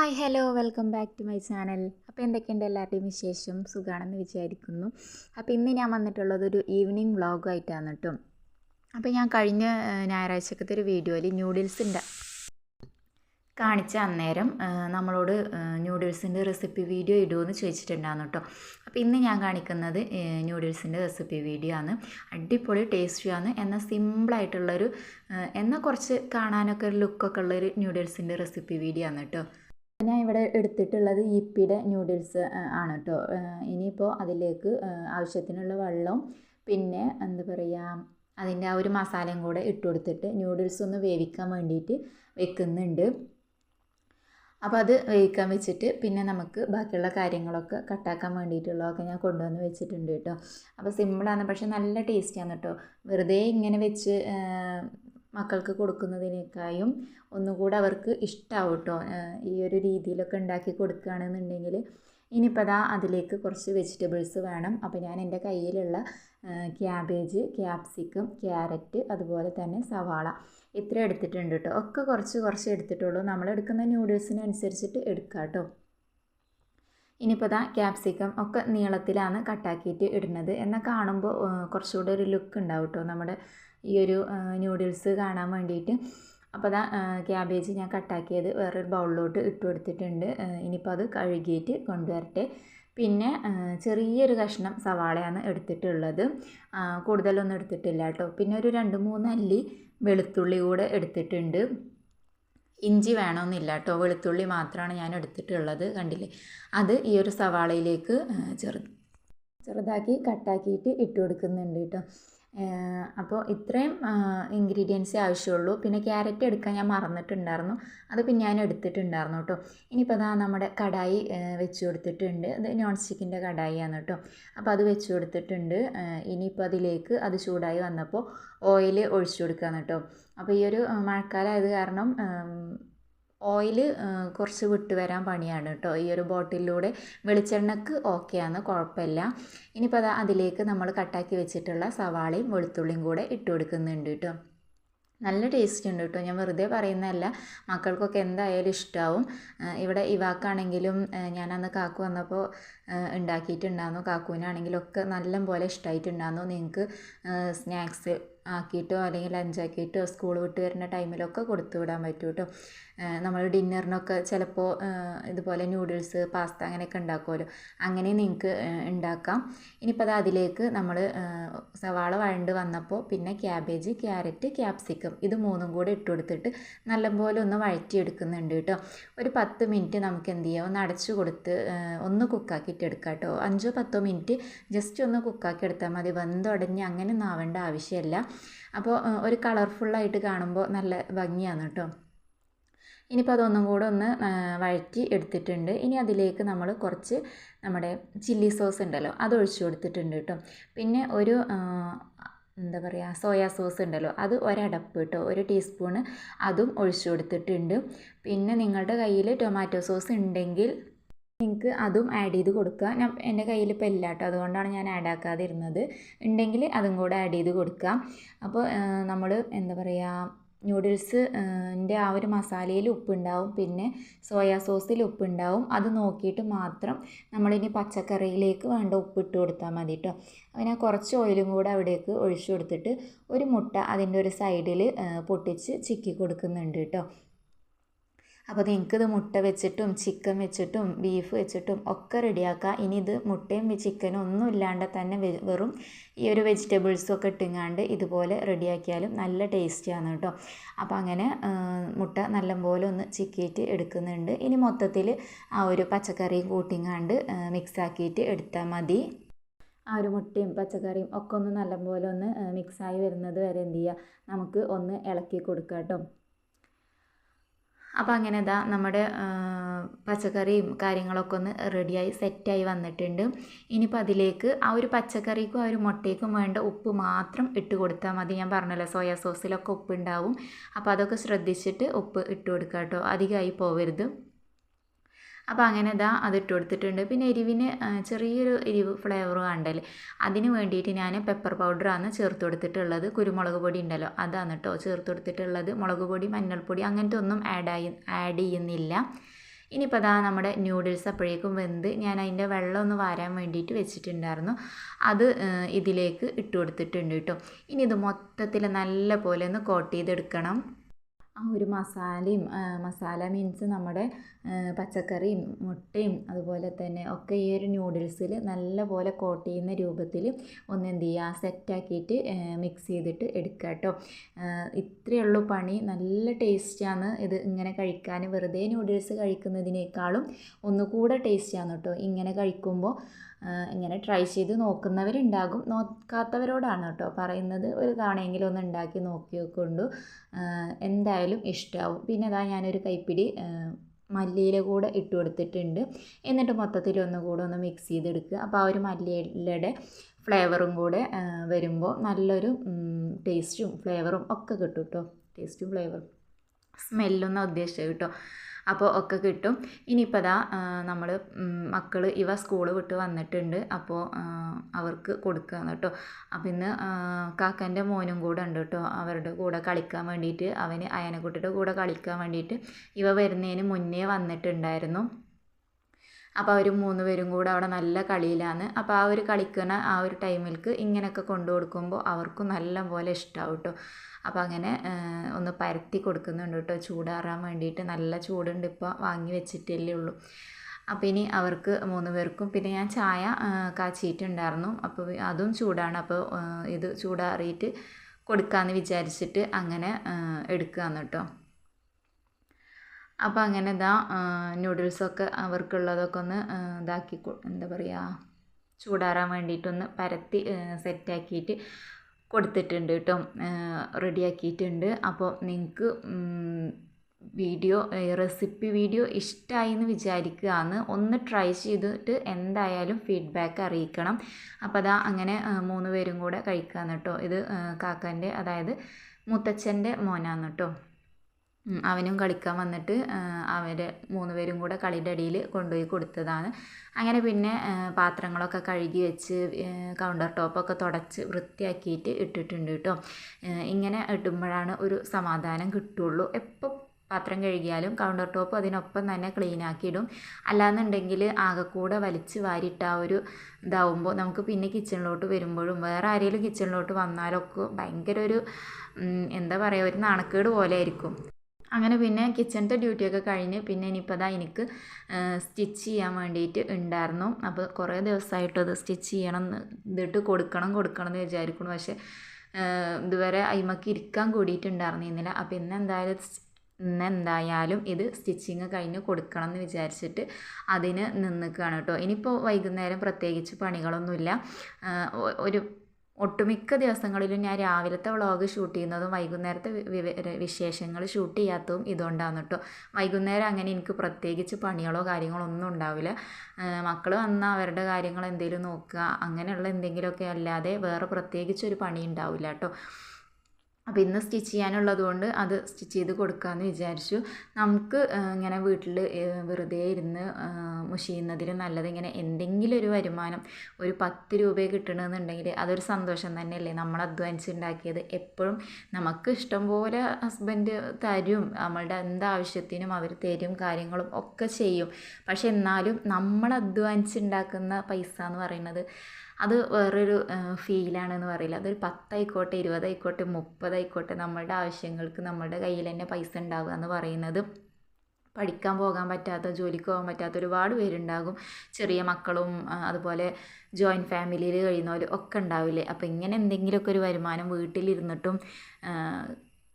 Hi hello welcome back to my channel. അപ്പോൾ എന്തൊക്കെയുണ്ട് എല്ലാവരുടെയും വിശേഷം? സുഖമാണെന്ന് വിചാരിക്കുന്നു. അപ്പോൾ ഇന്ന് ഞാൻ വന്നിട്ടുള്ളത് ഒരു ഈവനിങ് വ്ളോഗായിട്ടാണ് കേട്ടോ. അപ്പോൾ ഞാൻ കഴിഞ്ഞ ഞായറാഴ്ചക്കത്തെ ഒരു വീഡിയോയിൽ ന്യൂഡിൽസ് ന്യൂഡിൽസിന്റെ കാണിച്ച അന്നേരം നമ്മളോട് ന്യൂഡിൽസിന്റെ റെസിപ്പി വീഡിയോ ഇടുമെന്ന് ചോദിച്ചിട്ടുണ്ടായിരുന്നു കേട്ടോ. അപ്പോൾ ഇന്ന് ഞാൻ കാണിക്കുന്നത് ന്യൂഡിൽസിന്റെ റെസിപ്പി വീഡിയോ ആണ്. അടിപൊളി ടേസ്റ്റിയാണ്. എന്നാൽ സിമ്പിളായിട്ടുള്ളൊരു എന്നാൽ കുറച്ച് കാണാനൊക്കെ ഒരു ലുക്കൊക്കെ ഉള്ളൊരു ന്യൂഡിൽസിന്റെ റെസിപ്പി വീഡിയോ ആണ് കേട്ടോ. ഞാൻ ഇവിടെ എടുത്തിട്ടുള്ളത് ഇപ്പിയുടെ ന്യൂഡിൽസ് ആണ് കേട്ടോ ഇനിയിപ്പോൾ അതിലേക്ക് ആവശ്യത്തിനുള്ള വെള്ളവും പിന്നെ എന്താ പറയുക അതിന്റെ ആ ഒരു മസാലയും കൂടെ ഇട്ട് കൊടുത്തിട്ട് ന്യൂഡിൽസ് ഒന്ന് വേവിക്കാൻ വേണ്ടിയിട്ട് വെക്കുന്നുണ്ട്. അപ്പോൾ അത് വേവിക്കാൻ വെച്ചിട്ട് പിന്നെ നമുക്ക് ബാക്കിയുള്ള കാര്യങ്ങളൊക്കെ കട്ടാക്കാൻ വേണ്ടിയിട്ടുള്ളതൊക്കെ ഞാൻ കൊണ്ടുവന്ന് വെച്ചിട്ടുണ്ട് കേട്ടോ അപ്പോൾ സിമ്പിളാണ് പക്ഷെ നല്ല ടേസ്റ്റിയാണ് കേട്ടോ വെറുതെ ഇങ്ങനെ വെച്ച് മക്കൾക്ക് കൊടുക്കുന്നതിനേക്കാളും ഒന്നുകൂടെ അവർക്ക് ഇഷ്ടമാവും കേട്ടോ ഈ ഒരു രീതിയിലൊക്കെ ഉണ്ടാക്കി കൊടുക്കുകയാണെന്നുണ്ടെങ്കിൽ ഇനിയിപ്പോൾ അതാ അതിലേക്ക് കുറച്ച് വെജിറ്റബിൾസ് വേണം. അപ്പോൾ ഞാൻ എന്റെ കയ്യിലുള്ള ക്യാബേജ് ക്യാപ്സിക്കം ക്യാരറ്റ് അതുപോലെ തന്നെ സവാള ഇത്ര എടുത്തിട്ടുണ്ട് കേട്ടോ. ഒക്കെ കുറച്ച് കുറച്ച് എടുത്തിട്ടുള്ളൂ. നമ്മൾ എടുക്കുന്ന ന്യൂഡിൽസിനനുസരിച്ചിട്ട് എടുക്കുക കേട്ടോ ഇനിയിപ്പോൾ ഇതാ ക്യാപ്സിക്കം ഒക്കെ നീളത്തിലാണ് കട്ടാക്കിയിട്ട് ഇടുന്നത്. എന്നാൽ കാണുമ്പോൾ കുറച്ചുകൂടെ ഒരു ലുക്ക് ഉണ്ടാവും കേട്ടോ. നമ്മുടെ ഈ ഒരു ന്യൂഡിൽസ് കാണാൻ വേണ്ടിയിട്ട്. അപ്പോൾ അതാ ക്യാബേജ് ഞാൻ കട്ടാക്കിയത് വേറൊരു ബൗളിലോട്ട് ഇട്ട് കൊടുത്തിട്ടുണ്ട്. ഇനിയിപ്പോൾ അത് കഴുകിയിട്ട് കൊണ്ടുവരട്ടെ. പിന്നെ ചെറിയൊരു കഷ്ണം സവാളയാണ് എടുത്തിട്ടുള്ളത്. കൂടുതലൊന്നും എടുത്തിട്ടില്ല കേട്ടോ. പിന്നെ ഒരു രണ്ട് മൂന്ന് അല്ലി വെളുത്തുള്ളി കൂടെ എടുത്തിട്ടുണ്ട്. ഇഞ്ചി വേണമെന്നില്ല കേട്ടോ. വെളുത്തുള്ളി മാത്രമാണ് ഞാൻ എടുത്തിട്ടുള്ളത്. കണ്ടില്ലേ? അത് ഈ ഒരു സവാളയിലേക്ക് ചെറു ചെറുതാക്കി കട്ടാക്കിയിട്ട് ഇട്ട് കൊടുക്കുന്നുണ്ട് കേട്ടോ. അപ്പോൾ ഇത്രയും ഇൻഗ്രീഡിയൻസേ ആവശ്യമുള്ളൂ. പിന്നെ ക്യാരറ്റ് എടുക്കാൻ ഞാൻ മറന്നിട്ടുണ്ടായിരുന്നു. അത് പിന്നെ ഞാൻ എടുത്തിട്ടുണ്ടായിരുന്നു കേട്ടോ. ഇനിയിപ്പോൾ അതാ നമ്മുടെ കടായി വെച്ച് കൊടുത്തിട്ടുണ്ട്. അത് നോൺ സ്റ്റിക്കിന്റെ കടായിയാണ് കേട്ടോ. അപ്പോൾ അത് വെച്ച് കൊടുത്തിട്ടുണ്ട്. ഇനിയിപ്പോൾ അതിലേക്ക് അത് ചൂടായി വന്നപ്പോൾ ഓയിൽ ഒഴിച്ചു കൊടുക്കുകയാണ് കേട്ടോ. അപ്പോൾ ഈ ഒരു മഴക്കാലമായത് കാരണം ഓയിൽ കുറച്ച് വിട്ട് വരാൻ പണിയാണ് കേട്ടോ. ഈ ഒരു ബോട്ടിലൂടെ വെളിച്ചെണ്ണക്ക് ഓക്കെയാണ് കുഴപ്പമില്ല. ഇനിയിപ്പോൾ അത് അതിലേക്ക് നമ്മൾ കട്ടാക്കി വെച്ചിട്ടുള്ള സവാളയും വെളുത്തുള്ളിയും കൂടെ ഇട്ട് കൊടുക്കുന്നുണ്ട് കേട്ടോ. നല്ല ടേസ്റ്റ് ഉണ്ട് കേട്ടോ. ഞാൻ വെറുതെ പറയുന്നതല്ല മക്കൾക്കൊക്കെ എന്തായാലും ഇഷ്ടമാവും ഇവിടെ ഇവാക്കാണെങ്കിലും ഞാനന്ന് കാക്കു വന്നപ്പോൾ ഉണ്ടാക്കിയിട്ടുണ്ടായിരുന്നു. കാക്കുവിനാണെങ്കിലും ഒക്കെ നല്ല പോലെ ഇഷ്ടമായിട്ടുണ്ടായിരുന്നു നിങ്ങൾക്ക് സ്നാക്സ് ആക്കിയിട്ടോ അല്ലെങ്കിൽ ലഞ്ചാക്കിയിട്ടോ സ്കൂൾ വിട്ട് വരുന്ന ടൈമിലൊക്കെ കൊടുത്തു വിടാൻ പറ്റും കേട്ടോ. നമ്മൾ ഡിന്നറിനൊക്കെ ചിലപ്പോൾ ഇതുപോലെ ന്യൂഡിൽസ് പാസ്ത അങ്ങനെയൊക്കെ ഉണ്ടാക്കുമല്ലോ അങ്ങനെ നിങ്ങൾക്ക് ഉണ്ടാക്കാം ഇനിയിപ്പോൾ അത് അതിലേക്ക് നമ്മൾ സവാള വഴണ്ട് വന്നപ്പോൾ പിന്നെ ക്യാബേജ് ക്യാരറ്റ് ക്യാപ്സിക്കം ഇത് മൂന്നും കൂടെ ഇട്ട് കൊടുത്തിട്ട് നല്ലപോലെ ഒന്ന് വഴറ്റിയെടുക്കുന്നുണ്ട് കേട്ടോ. ഒരു പത്ത് മിനിറ്റ് നമുക്ക് എന്ത് ചെയ്യാം? ഒന്ന് അടച്ചു കൊടുത്ത് ഒന്ന് കുക്കാക്കിയിട്ട് എടുക്കാം കേട്ടോ. അഞ്ചോ പത്തോ മിനിറ്റ് ജസ്റ്റ് ഒന്ന് കുക്കാക്കി എടുത്താൽ മതി. വെന്തുടഞ്ഞ് അങ്ങനെ ഒന്നും ആവേണ്ട ആവശ്യമില്ല അപ്പോൾ ഒരു കളർഫുള്ളായിട്ട് കാണുമ്പോൾ നല്ല ഭംഗിയാണ് കേട്ടോ. ഇനിയിപ്പോൾ അതൊന്നും കൂടെ ഒന്ന് വഴറ്റി എടുത്തിട്ടുണ്ട്. ഇനി അതിലേക്ക് നമ്മൾ കുറച്ച് നമ്മുടെ ചില്ലി സോസ് ഉണ്ടല്ലോ അത് ഒഴിച്ചു കൊടുത്തിട്ടുണ്ട് കേട്ടോ. പിന്നെ ഒരു എന്താ പറയുക സോയാ സോസ് ഉണ്ടല്ലോ അത് ഒരടപ്പ് കേട്ടോ ഒരു ടീസ്പൂണ് അതും ഒഴിച്ചു കൊടുത്തിട്ടുണ്ട്. പിന്നെ നിങ്ങളുടെ കയ്യിൽ ടൊമാറ്റോ സോസ് ഉണ്ടെങ്കിൽ നിങ്ങൾക്ക് അതും ആഡ് ചെയ്ത് കൊടുക്കുക. ഞാൻ എന്റെ കയ്യിൽ ഇപ്പോൾ ഇല്ല കേട്ടോ അതുകൊണ്ടാണ് ഞാൻ ആഡ് ആക്കാതിരുന്നത്. ഉണ്ടെങ്കിൽ അതും കൂടെ ആഡ് ചെയ്ത് കൊടുക്കുക. അപ്പോൾ നമ്മൾ എന്താ പറയുക ന്യൂഡിൽസ് ന്റെ ആ ഒരു മസാലയിൽ ഉപ്പുണ്ടാവും. പിന്നെ സോയാ സോസിൽ ഉപ്പുണ്ടാവും. അത് നോക്കിയിട്ട് മാത്രം നമ്മളിനി പച്ചക്കറിയിലേക്ക് വേണ്ട ഉപ്പിട്ട് കൊടുത്താൽ മതി കേട്ടോ അങ്ങനെ കുറച്ച് ഓയിലും കൂടെ അവിടേക്ക് ഒഴിച്ചു കൊടുത്തിട്ട് ഒരു മുട്ട അതിന്റെ ഒരു സൈഡിൽ പൊട്ടിച്ച് ചിക്കി കൊടുക്കുന്നുണ്ട് കേട്ടോ അപ്പോൾ നിങ്ങൾക്കിത് മുട്ട വെച്ചിട്ടും ചിക്കൻ വെച്ചിട്ടും ബീഫ് വെച്ചിട്ടും ഒക്കെ റെഡിയാക്കാം ഇനി ഇത് മുട്ടയും ചിക്കനും ഒന്നും ഇല്ലാണ്ട് തന്നെ വെറും ഈ ഒരു വെജിറ്റബിൾസും ഒക്കെ ഇട്ടുങ്ങാണ്ട് ഇതുപോലെ റെഡിയാക്കിയാലും നല്ല ടേസ്റ്റിയാണ് കേട്ടോ. അപ്പോൾ അങ്ങനെ മുട്ട നല്ലപോലെ ഒന്ന് ചിക്കിയിട്ട് എടുക്കുന്നുണ്ട്. ഇനി മൊത്തത്തിൽ ആ ഒരു പച്ചക്കറിയും കൂട്ടിങ്ങാണ്ട് മിക്സ് ആക്കിയിട്ട് എടുത്താൽ മതി. ആ ഒരു മുട്ടയും പച്ചക്കറിയും ഒക്കെ ഒന്ന് നല്ലപോലെ ഒന്ന് മിക്സായി വരുന്നത് വരെ എന്ത് ചെയ്യുക നമുക്ക് ഒന്ന് ഇളക്കി കൊടുക്കാം കേട്ടോ. അപ്പോൾ അങ്ങനെ ഇതാ നമ്മുടെ പച്ചക്കറിയും കാര്യങ്ങളൊക്കെ ഒന്ന് റെഡിയായി സെറ്റായി വന്നിട്ടുണ്ട്. ഇനിയിപ്പോൾ അതിലേക്ക് ആ ഒരു പച്ചക്കറിക്കും ആ ഒരു മുട്ടയ്ക്കും വേണ്ട ഉപ്പ് മാത്രം ഇട്ട് കൊടുത്താൽ മതി. ഞാൻ പറഞ്ഞല്ലോ സോയാ സോസിലൊക്കെ ഉപ്പ് ഉണ്ടാവും. അപ്പോൾ അതൊക്കെ ശ്രദ്ധിച്ചിട്ട് ഉപ്പ് ഇട്ട് കൊടുക്കുക കേട്ടോ അധികമായി പോവരുത്. അപ്പോൾ അങ്ങനെ ഇതാ അത് ഇട്ട് കൊടുത്തിട്ടുണ്ട്. പിന്നെ എരിവിന് ചെറിയൊരു എരിവ് ഫ്ലേവർ കണ്ടല്ലേ അതിന് വേണ്ടിയിട്ട് ഞാൻ പെപ്പർ പൗഡറാണ് ചേർത്ത് കൊടുത്തിട്ടുള്ളത്. കുരുമുളക് പൊടി ഉണ്ടല്ലോ അതാണ് കേട്ടോ ചേർത്ത് കൊടുത്തിട്ടുള്ളത്. മുളക് പൊടി മഞ്ഞൾപ്പൊടി അങ്ങനത്തെ ഒന്നും ആഡ് ആഡ് ചെയ്യുന്നില്ല. ഇനിയിപ്പോൾ അതാ നമ്മുടെ ന്യൂഡിൽസ് അപ്പോഴേക്കും വെന്ത് ഞാൻ അതിന്റെ വെള്ളം ഒന്ന് വാരാൻ വേണ്ടിയിട്ട് വെച്ചിട്ടുണ്ടായിരുന്നു. അത് ഇതിലേക്ക് ഇട്ട് കൊടുത്തിട്ടുണ്ട് കേട്ടോ ഇനി ഇത് മൊത്തത്തിൽ നല്ല പോലെ ഒന്ന് കോട്ട് ചെയ്തെടുക്കണം. ആ ഒരു മസാലയും മസാല മീൻസ് നമ്മുടെ പച്ചക്കറിയും മുട്ടയും അതുപോലെ തന്നെ ഒക്കെ ഈ ഒരു നൂഡിൽസിൽ നല്ലപോലെ കോട്ട് ചെയ്യുന്ന രൂപത്തിൽ ഒന്ന് എന്ത് ചെയ്യുക സെറ്റാക്കിയിട്ട് മിക്സ് ചെയ്തിട്ട് എടുക്കുക കേട്ടോ. ഇത്രയേ ഉള്ളൂ പണി. നല്ല ടേസ്റ്റാണ് ഇത് ഇങ്ങനെ കഴിക്കാൻ വെറുതെ നൂഡിൽസ് കഴിക്കുന്നതിനേക്കാളും ഒന്നുകൂടെ ടേസ്റ്റാണ് കേട്ടോ ഇങ്ങനെ കഴിക്കുമ്പോൾ. ഇങ്ങനെ ട്രൈ ചെയ്ത് നോക്കുന്നവരുണ്ടാകും. നോക്കാത്തവരോടാണ് കേട്ടോ പറയുന്നത്. ഒരു തവണയെങ്കിലും ഒന്ന് ഉണ്ടാക്കി നോക്കി നോക്കൊണ്ടു എന്തായാലും ഇഷ്ടമാവും പിന്നെ അതാ ഞാനൊരു കൈപ്പിടി മല്ലിയില കൂടെ ഇട്ട് കൊടുത്തിട്ടുണ്ട്. എന്നിട്ട് മൊത്തത്തിൽ ഒന്ന് കൂടെ ഒന്ന് മിക്സ് ചെയ്തെടുക്കുക. അപ്പോൾ ആ ഒരു മല്ലിയിലയുടെ ഫ്ലേവറും കൂടെ വരുമ്പോൾ നല്ലൊരു ടേസ്റ്റും ഫ്ലേവറും ഒക്കെ കിട്ടും കേട്ടോ. ടേസ്റ്റും ഫ്ലേവറും സ്മെല്ലൊന്നും ഉദ്ദേശിച്ചത് കേട്ടോ. അപ്പോൾ ഒക്കെ കിട്ടും. ഇനിയിപ്പോൾ അതാ നമ്മൾ മക്കൾ ഇവ സ്കൂൾ വിട്ട് വന്നിട്ടുണ്ട്. അപ്പോൾ അവർക്ക് കൊടുക്കുകയാണ് കേട്ടോ. അപ്പം ഇന്ന് കാക്കന്റെ മോനും കൂടെ ഉണ്ട് കേട്ടോ. അവരുടെ കൂടെ കളിക്കാൻ വേണ്ടിയിട്ട് അവന് അയനക്കുട്ടിയുടെ കൂടെ കളിക്കാൻ വേണ്ടിയിട്ട് ഇവ വരുന്നതിന് മുന്നേ വന്നിട്ടുണ്ടായിരുന്നു. അപ്പോൾ അവർ മൂന്ന് പേരും കൂടെ അവിടെ നല്ല കളിയിലാണ്. അപ്പോൾ ആ ഒരു കളിക്കുന്ന ആ ഒരു ടൈമിൽക്ക് ഇങ്ങനെയൊക്കെ കൊണ്ടു കൊടുക്കുമ്പോൾ അവർക്കും നല്ല പോലെ ഇഷ്ടമാവും കേട്ടോ അപ്പോൾ അങ്ങനെ ഒന്ന് പരത്തി കൊടുക്കുന്നുണ്ട് കേട്ടോ ചൂടാറാൻ വേണ്ടിയിട്ട് നല്ല ചൂടുണ്ട് ഇപ്പോൾ വാങ്ങി വെച്ചിട്ടല്ലേ ഉള്ളൂ. അപ്പോൾ ഇനി അവർക്ക് മൂന്ന് പേർക്കും പിന്നെ ഞാൻ ചായ കാച്ചിയിട്ടുണ്ടായിരുന്നു. അപ്പോൾ അതും ചൂടാണ്. അപ്പോൾ ഇത് ചൂടാറിയിട്ട് കൊടുക്കാമെന്ന് വിചാരിച്ചിട്ട് അങ്ങനെ എടുക്കുകയാണ് കേട്ടോ അപ്പോൾ അങ്ങനെ ഇതാ നൂഡിൽസൊക്കെ അവർക്കുള്ളതൊക്കെ ഒന്ന് ഇതാക്കി എന്താ പറയുക ചൂടാറാൻ വേണ്ടിയിട്ടൊന്ന് പരത്തി സെറ്റാക്കിയിട്ട് കൊടുത്തിട്ടുണ്ട് കേട്ടോ. റെഡിയാക്കിയിട്ടുണ്ട്. അപ്പോൾ നിങ്ങൾക്ക് വീഡിയോ റെസിപ്പി വീഡിയോ ഇഷ്ടമായി എന്ന് വിചാരിക്കുകയാണ് ഒന്ന് ട്രൈ ചെയ്തിട്ട് എന്തായാലും ഫീഡ്ബാക്ക് അറിയിക്കണം. അപ്പോൾ അതാ അങ്ങനെ മൂന്ന് പേരും കൂടെ കഴിക്കുകയാണ് കേട്ടോ. ഇത് കാക്കാന്റെ അതായത് മുത്തച്ഛന്റെ മോനാണ് കേട്ടോ. അവനും കളിക്കാൻ വന്നിട്ട് അവർ മൂന്ന് പേരും കൂടെ കളിയുടെ അടിയിൽ കൊണ്ടുപോയി കൊടുത്തതാണ്. അങ്ങനെ പിന്നെ പാത്രങ്ങളൊക്കെ കഴുകി വെച്ച് കൗണ്ടർ ടോപ്പൊക്കെ തുടച്ച് വൃത്തിയാക്കിയിട്ട് ഇട്ടിട്ടുണ്ട് കേട്ടോ. ഇങ്ങനെ ഇടുമ്പോഴാണ് ഒരു സമാധാനം കിട്ടുള്ളൂ. എപ്പോൾ പാത്രം കഴുകിയാലും കൗണ്ടർ ടോപ്പ് അതിനൊപ്പം തന്നെ ക്ലീൻ ആക്കിയിടും. അല്ലാന്നുണ്ടെങ്കിൽ ആകെക്കൂടെ വലിച്ച് വാരിയിട്ട് ആ ഒരു ഇതാവുമ്പോൾ നമുക്ക് പിന്നെ കിച്ചണിലോട്ട് വരുമ്പോഴും വേറെ ആരെങ്കിലും കിച്ചണിലോട്ട് വന്നാലൊക്കെ ഭയങ്കര ഒരു എന്താ പറയുക ഒരു നാണക്കേട് പോലെ ആയിരിക്കും. അങ്ങനെ പിന്നെ കിച്ചണത്തെ ഡ്യൂട്ടിയൊക്കെ കഴിഞ്ഞ് പിന്നെ ഇനിയിപ്പോൾ അതാ എനിക്ക് സ്റ്റിച്ച് ചെയ്യാൻ വേണ്ടിയിട്ട് ഉണ്ടായിരുന്നു അപ്പോൾ കുറേ ദിവസമായിട്ട് അത് സ്റ്റിച്ച് ചെയ്യണം ഇതിട്ട് കൊടുക്കണം കൊടുക്കണം എന്ന് വിചാരിക്കുന്നു. പക്ഷേ ഇതുവരെ അയിമക്ക് ഇരിക്കാൻ കൂടിയിട്ടുണ്ടായിരുന്നില്ല. അപ്പോൾ ഇന്ന് എന്തായാലും ഇന്ന് എന്തായാലും ഇത് സ്റ്റിച്ചിങ് കഴിഞ്ഞ് കൊടുക്കണം എന്ന് വിചാരിച്ചിട്ട് അതിന് നിന്നിക്കുകയാണ് കേട്ടോ ഇനിയിപ്പോൾ വൈകുന്നേരം പ്രത്യേകിച്ച് പണികളൊന്നുമില്ല. ഒരു ഒട്ടുമിക്ക ദിവസങ്ങളിലും ഞാൻ രാവിലത്തെ വ്ളോഗ് ഷൂട്ട് ചെയ്യുന്നതും വൈകുന്നേരത്തെ വിശേഷങ്ങൾ ഷൂട്ട് ചെയ്യാത്തതും ഇതുകൊണ്ടാണ് കേട്ടോ വൈകുന്നേരം അങ്ങനെ എനിക്ക് പ്രത്യേകിച്ച് പണികളോ കാര്യങ്ങളോ ഒന്നും ഉണ്ടാവില്ല മക്കൾ വന്നാൽ അവരുടെ കാര്യങ്ങൾ എന്തെങ്കിലും നോക്കുക അങ്ങനെയുള്ള എന്തെങ്കിലുമൊക്കെ അല്ലാതെ വേറെ പ്രത്യേകിച്ച് ഒരു പണി ഉണ്ടാവില്ല കേട്ടോ അപ്പോൾ ഇന്ന് സ്റ്റിച്ച് ചെയ്യാനുള്ളത് കൊണ്ട് അത് സ്റ്റിച്ച് ചെയ്ത് കൊടുക്കാമെന്ന് വിചാരിച്ചു. നമുക്ക് ഇങ്ങനെ വീട്ടിൽ വെറുതെ ഇരുന്ന് മുഷിയുന്നതിന് നല്ലത് ഇങ്ങനെ എന്തെങ്കിലും ഒരു വരുമാനം ഒരു പത്ത് രൂപ കിട്ടണമെന്നുണ്ടെങ്കിൽ അതൊരു സന്തോഷം തന്നെയല്ലേ? നമ്മൾ അധ്വാനിച്ചുണ്ടാക്കിയത് എപ്പോഴും നമുക്ക് ഇഷ്ടം പോലെ ഹസ്ബൻഡ് തരും നമ്മളുടെ എന്താവശ്യത്തിനും അവർ തരും കാര്യങ്ങളും ഒക്കെ ചെയ്യും. പക്ഷെ എന്നാലും നമ്മൾ അധ്വാനിച്ചുണ്ടാക്കുന്ന പൈസ എന്ന് പറയുന്നത് അത് വേറൊരു ഫീലാണെന്ന് പറയില്ല. അതൊരു പത്തായിക്കോട്ടെ ഇരുപതായിക്കോട്ടെ മുപ്പതായിക്കോട്ടെ നമ്മളുടെ ആവശ്യങ്ങൾക്ക് നമ്മളുടെ കയ്യിൽ തന്നെ പൈസ ഉണ്ടാവുക എന്ന് പറയുന്നത് പഠിക്കാൻ പോകാൻ പറ്റാത്ത ജോലിക്ക് പോകാൻ പറ്റാത്ത ഒരുപാട് പേരുണ്ടാകും. ചെറിയ മക്കളും അതുപോലെ ജോയിന്റ് ഫാമിലിയിൽ കഴിയുന്നവരും ഒക്കെ ഉണ്ടാവില്ലേ? അപ്പോൾ ഇങ്ങനെ എന്തെങ്കിലുമൊക്കെ ഒരു വരുമാനം വീട്ടിലിരുന്നിട്ടും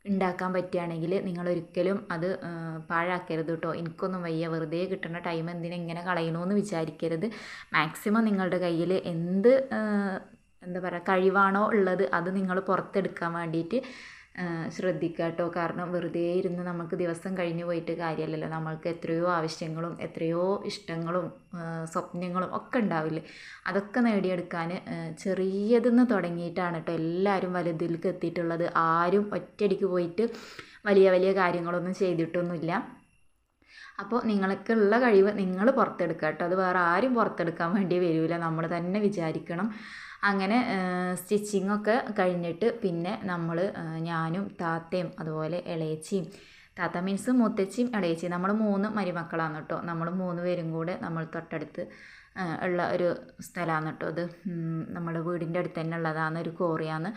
ഉണ്ടാക്കാൻ പറ്റുകയാണെങ്കിൽ നിങ്ങൾ ഒരിക്കലും അത് പാഴാക്കരുത് കേട്ടോ. എനിക്കൊന്നും വയ്യ. വെറുതെ കിട്ടുന്ന ടൈം എന്തിനാ ഇങ്ങനെ കളയണമെന്ന് വിചാരിക്കരുത്. മാക്സിമം നിങ്ങളുടെ കയ്യിൽ എന്ത് എന്താ പറയുക കഴിവാണോ ഉള്ളത് അത് നിങ്ങൾ പുറത്തെടുക്കാൻ വേണ്ടിയിട്ട് ശ്രദ്ധിക്കുക കേട്ടോ കാരണം വെറുതെ ഇരുന്ന് നമുക്ക് ദിവസം കഴിഞ്ഞു പോയിട്ട് കാര്യമല്ലല്ലോ നമ്മൾക്ക് എത്രയോ ആവശ്യങ്ങളും എത്രയോ ഇഷ്ടങ്ങളും സ്വപ്നങ്ങളും ഒക്കെ ഉണ്ടാവില്ലേ? അതൊക്കെ നേടിയെടുക്കാൻ ചെറിയതെന്ന് തുടങ്ങിയിട്ടാണ് കേട്ടോ എല്ലാവരും വലുതിലേക്ക് എത്തിയിട്ടുള്ളത്. ആരും ഒറ്റയടിക്ക് പോയിട്ട് വലിയ വലിയ കാര്യങ്ങളൊന്നും ചെയ്തിട്ടൊന്നുമില്ല. അപ്പോൾ നിങ്ങൾക്ക് ഉള്ള കഴിവ് നിങ്ങൾ പുറത്തെടുക്കുക കേട്ടോ അത് വേറെ ആരും പുറത്തെടുക്കാൻ വേണ്ടി വരില്ല നമ്മൾ തന്നെ വിചാരിക്കണം. അങ്ങനെ സ്റ്റിച്ചിങ്ങൊക്കെ കഴിഞ്ഞിട്ട് പിന്നെ നമ്മൾ ഞാനും താത്തയും അതുപോലെ ഇളയച്ചിയും താത്ത മീൻസ് മുത്തച്ചിയും ഇളയച്ചിയും നമ്മൾ മൂന്ന് മരുമക്കളാണ് കേട്ടോ നമ്മൾ മൂന്ന് പേരും കൂടെ നമ്മൾ തൊട്ടടുത്ത് ഉള്ള ഒരു സ്ഥലമാണ് കേട്ടോ അത്. നമ്മുടെ വീടിന്റെ അടുത്ത് തന്നെ ഉള്ളതാണ് ഒരു കോറിയാണ്.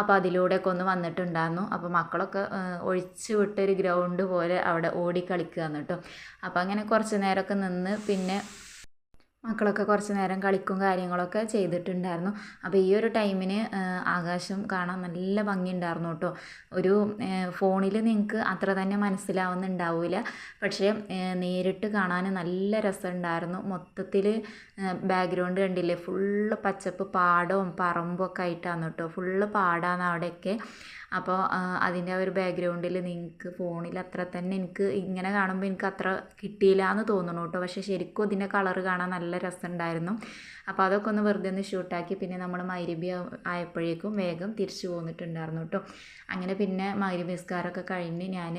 അപ്പോൾ അതിലൂടെയൊക്കെ ഒന്ന് വന്നിട്ടുണ്ടായിരുന്നു. അപ്പോൾ മക്കളൊക്കെ ഒഴിച്ചു വിട്ടൊരു ഗ്രൗണ്ട് പോലെ അവിടെ ഓടി കളിക്കുകയാണ് കേട്ടോ അപ്പോൾ അങ്ങനെ കുറച്ച് നേരമൊക്കെ നിന്ന് പിന്നെ മക്കളൊക്കെ കുറച്ച് നേരം കളിക്കും കാര്യങ്ങളൊക്കെ ചെയ്തിട്ടുണ്ടായിരുന്നു. അപ്പോൾ ഈ ഒരു ടൈമിന് ആകാശം കാണാൻ നല്ല ഭംഗിയുണ്ടായിരുന്നു കേട്ടോ. ഒരു ഫോണിൽ നിങ്ങൾക്ക് അത്ര തന്നെ മനസ്സിലാവുന്നുണ്ടാവില്ല പക്ഷേ നേരിട്ട് കാണാൻ നല്ല രസമുണ്ടായിരുന്നു. മൊത്തത്തിൽ ബാക്ക്ഗ്രൗണ്ട് കണ്ടില്ലേ? ഫുള്ള് പച്ചപ്പ് പാടവും പറമ്പും ഒക്കെ ആയിട്ടാണ് കേട്ടോ. ഫുള്ള് പാടാണ് അവിടെയൊക്കെ. അപ്പോൾ അതിന്റെ ഒരു ബാക്ക്ഗ്രൗണ്ടിൽ നിങ്ങൾക്ക് ഫോണിൽ അത്ര തന്നെ എനിക്ക് ഇങ്ങനെ കാണുമ്പോൾ എനിക്ക് അത്ര കിട്ടിയില്ല എന്ന് തോന്നുന്നു കേട്ടോ പക്ഷേ ശരിക്കും ഇതിന്റെ കളർ കാണാൻ നല്ല രസമുണ്ടായിരുന്നു അപ്പോൾ അതൊക്കെ ഒന്ന് വെറുതെ ഒന്ന് ഷൂട്ടാക്കി പിന്നെ നമ്മൾ മൈരുബി ആയപ്പോഴേക്കും വേഗം തിരിച്ചു പോന്നിട്ടുണ്ടായിരുന്നു കേട്ടോ അങ്ങനെ പിന്നെ മൈരുബി നിസ്കാരമൊക്കെ കഴിഞ്ഞ് ഞാൻ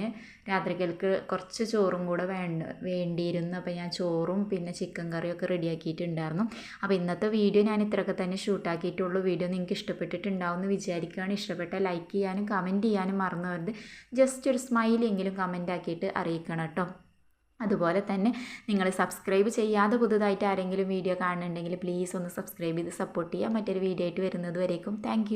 രാത്രികൾക്ക് കുറച്ച് ചോറും കൂടെ വേണ്ട വേണ്ടിയിരുന്നു. അപ്പോൾ ഞാൻ ചോറും പിന്നെ ചിക്കൻ കറിയൊക്കെ റെഡിയാക്കിയിട്ടുണ്ടായിരുന്നു അപ്പോൾ ഇന്നത്തെ വീഡിയോ ഞാൻ ഇത്രയൊക്കെ തന്നെ ഷൂട്ടാക്കിയിട്ടുള്ളൂ വീഡിയോ നിങ്ങൾക്ക് ഇഷ്ടപ്പെട്ടിട്ടുണ്ടാവും എന്ന് വിചാരിക്കുകയാണ്. ഇഷ്ടപ്പെട്ട ലൈക്ക് ചെയ്യാനും കമന്റ് ചെയ്യാനും മറന്നു വരുത് ജസ്റ്റ് ഒരു സ്മൈലെങ്കിലും കമന്റ് ആക്കിയിട്ട് അറിയിക്കണം കേട്ടോ. അതുപോലെ തന്നെ നിങ്ങൾ സബ്സ്ക്രൈബ് ചെയ്യാതെ പുതുതായിട്ട് ആരെങ്കിലും വീഡിയോ കാണുന്നുണ്ടെങ്കിൽ പ്ലീസ് ഒന്ന് സബ്സ്ക്രൈബ് ചെയ്ത് സപ്പോർട്ട് ചെയ്യുക. മറ്റൊരു വീഡിയോ ആയിട്ട് വരുന്നത് വരേക്കും. താങ്ക്